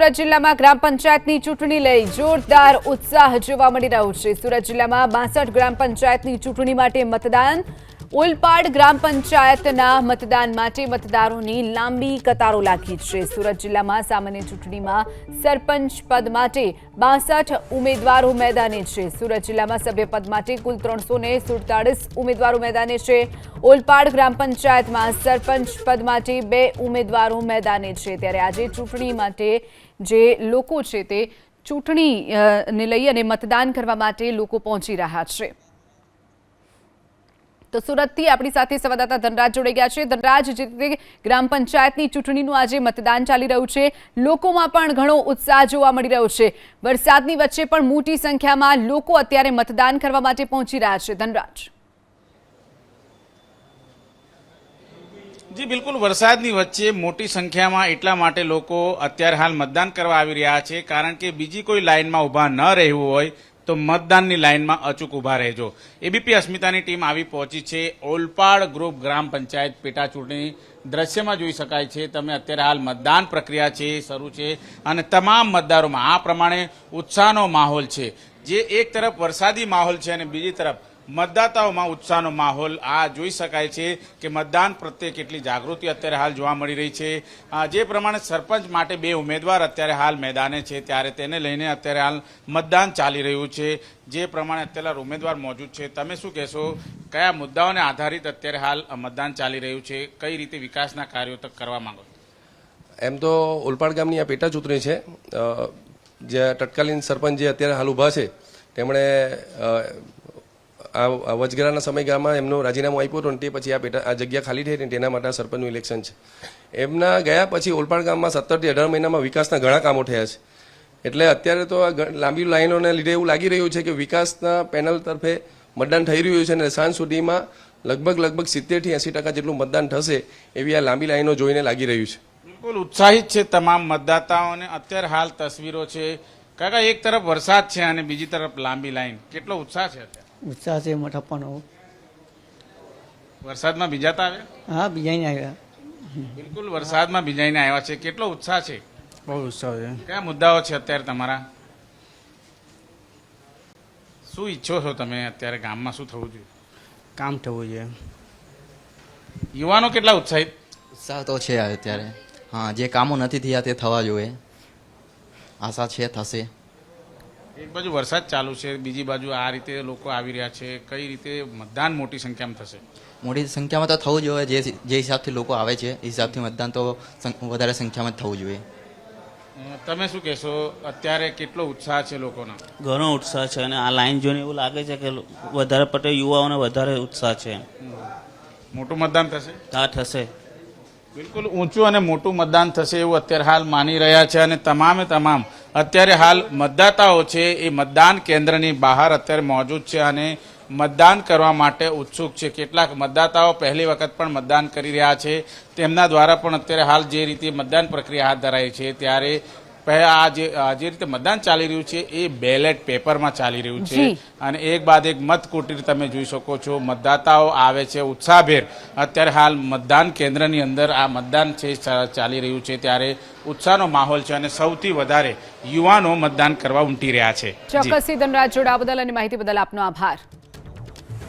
સુરત જિલ્લામાં ગ્રામ પંચાયતની ચૂંટણી લઈ જોરદાર ઉત્સાહ જોવા મળી રહ્યો છે. સુરત જિલ્લામાં બાસઠ ગ્રામ પંચાયતની ચૂંટણી માટે મતદાન ઓલપાડ ગ્રામ પંચાયતના મતદાન માટે મતદારોની લાંબી કતારો લાગી છે. સુરત જિલ્લામાં સામાન્ય ચૂંટણીમાં સરપંચ પદ માટે બાસઠ ઉમેદવારો મેદાને છે. સુરત જિલ્લામાં સભ્યપદ માટે કુલ ત્રણસો સુડતાળીસ ઉમેદવારો મેદાને છે. ઓલપાડ ગ્રામ પંચાયતમાં સરપંચ પદ માટે બે ઉમેદવારો મેદાને છે. ત્યારે આજે ચૂંટણી માટે જે લોકો છે તે ચૂંટણીને લઈ અને મતદાન કરવા માટે લોકો પહોંચી રહ્યા છે. તો સુરતથી આપણી સાથે સંવાદદાતા ધનરાજ જોડાઈ ગયા છે. ધનરાજ, જે ગ્રામ પંચાયતની ચૂંટણીનું આજે મતદાન ચાલી રહ્યું છે, લોકોમાં પણ ઘણો ઉત્સાહ જોવા મળી રહ્યો છે. વરસાદની વચ્ચે પણ મોટી સંખ્યામાં લોકો અત્યારે મતદાન કરવા માટે પહોંચી રહ્યા છે. ધનરાજ. જી, બિલકુલ. વરસાદની વચ્ચે મોટી સંખ્યામાં એટલા માટે લોકો અત્યારે હાલ મતદાન કરવા આવી રહ્યા છે, કારણ કે બીજી કોઈ લાઇનમાં ઊભા ન રહેવું હોય તો મતદાનની લાઇનમાં અચૂક ઊભા રહેજો. એબીપી અસ્મિતાની ટીમ આવી પહોંચી છે. ઓલપાડ ગ્રુપ ગ્રામ પંચાયત પેટા ચૂંટણી દ્રશ્યમાં જોઈ શકાય છે. તમે અત્યારે હાલ મતદાન પ્રક્રિયા છે, શરૂ છે અને તમામ મતદારોમાં આ પ્રમાણે ઉત્સાહનો માહોલ છે. જે એક તરફ વરસાદી માહોલ છે અને બીજી તરફ મતદાતાઓમાં ઉત્સાહનો માહોલ આ જોઈ શકાય છે કે મતદાન પ્રત્યે કેટલી જાગૃતિ અત્યારે હાલ જોવા મળી રહી છે. જે પ્રમાણે સરપંચ માટે બે ઉમેદવાર અત્યારે હાલ મેદાને છે, ત્યારે તેને લઈને અત્યારે હાલ મતદાન ચાલી રહ્યું છે. જે પ્રમાણે અત્યારે ઉમેદવાર મોજૂદ છે. તમે શું કહેશો? કયા મુદ્દાઓને આધારિત અત્યારે હાલ મતદાન ચાલી રહ્યું છે? કઈ રીતે વિકાસના કાર્યો તક કરવા માંગો એમ તો ઓલપાડ ગામની આ પેટા ચૂંટણી છે. જે તત્કાલીન સરપંચ જે અત્યારે હાલ ઊભા છે, તેમણે આ વચગાળાના સમયગાળામાં એમનું રાજીનામું આપ્યું હતું તે પછી આ પેટા આ જગ્યા ખાલી થઈ હતી તેના માટે સરપંચનું ઇલેક્શન છે. એમના ગયા પછી ઓલપાડ ગામમાં સત્તરથી અઢાર મહિનામાં વિકાસના ઘણા કામો થયા છે. એટલે અત્યારે તો આ લાંબી લાઈનોને લીધે એવું લાગી રહ્યું છે કે વિકાસના પેનલ તરફે મતદાન થઈ રહ્યું છે અને સાંજ સુધીમાં લગભગ લગભગ સિત્તેરથી એંસી ટકા જેટલું મતદાન થશે એવી આ લાંબી લાઈનો જોઈને લાગી રહ્યું છે. બિલકુલ ઉત્સાહિત છે તમામ મતદાતાઓને. અત્યારે હાલ તસવીરો છે. કાકા, એક તરફ વરસાદ છે અને બીજી તરફ લાંબી લાઈન. કેટલો ઉત્સાહ છે અત્યારે? ઉત્સાહ છે મઠપ્પાનો વરસાદમાં ભીજાતા આવ્યા? હા બીજાને આવ્યા. બિલકુલ વરસાદમાં ભીજાઈને આવ્યા છે. કેટલો ઉત્સાહ છે? બહુ ઉત્સાહ છે. કયા મુદ્દાઓ છે અત્યારે તમારા? શું ઈચ્છો છો તમે અત્યારે ગામમાં? શું થવું જોઈએ? કામ થવું જોઈએ. યુવાનો કેટલા ઉત્સાહિત? ઉત્સાહ તો છે અત્યારે. હા જે કામો નથી થયા તે થવા જોઈએ. આશા છે થશે. એક બાજુ વરસાદ ચાલુ છે બીજી બાજુ આ રીતે લોકો આવી રહ્યા છે. કઈ રીતે મતદાન મોટી સંખ્યામાં થશે? મોટી સંખ્યામાં તો થવું જોઈએ જે જે હિસાબથી લોકો આવે છે એ હિસાબથી મતદાન તો વધારે સંખ્યામાં જ થવું જોઈએ. તમે શું કહેશો? અત્યારે કેટલો ઉત્સાહ છે લોકોનો? ઘણો ઉત્સાહ છે અને આ લાઈન જોઈને એવું લાગે છે કે વધારે પડતા યુવાઓને વધારે ઉત્સાહ છે. મોટું મતદાન થશે? હા થશે. બિલકુલ ઊંચું અને મોટું મતદાન થશે એવું અત્યારે હાલ માની રહ્યા છે અને તમામે તમામ અત્યારે હાલ મતદાતાઓ છે એ મતદાન કેન્દ્રની બહાર અત્યારે મોજૂદ છે અને મતદાન કરવા માટે ઉત્સુક છે. કેટલાક મતદાતાઓ પહેલી વખત પણ મતદાન કરી રહ્યા છે. તેમના દ્વારા પણ અત્યારે હાલ જે રીતે મતદાન પ્રક્રિયા હાથ ધરાઈ છે, ત્યારે આ જે જે રીતે મતદાન ચાલી રહ્યું છે એ બેલેટ પેપરમાં ચાલી રહ્યું છે. અને એક બાદ એક મત કુટીર તમે જોઈ શકો છો. મતદાતાઓ આવે છે ઉત્સાહભેર. અત્યારે હાલ મતદાન કેન્દ્રની અંદર આ મતદાન છે ચાલી રહ્યું છે. ત્યારે ઉત્સાહનો માહોલ છે અને સૌથી વધારે યુવાનો મતદાન કરવા ઉમટી રહ્યા છે. ચોક્કસ ચોક્કસથી ધનરાજ જોડાવા બદલ અને માહિતી બદલ આપનો આભાર.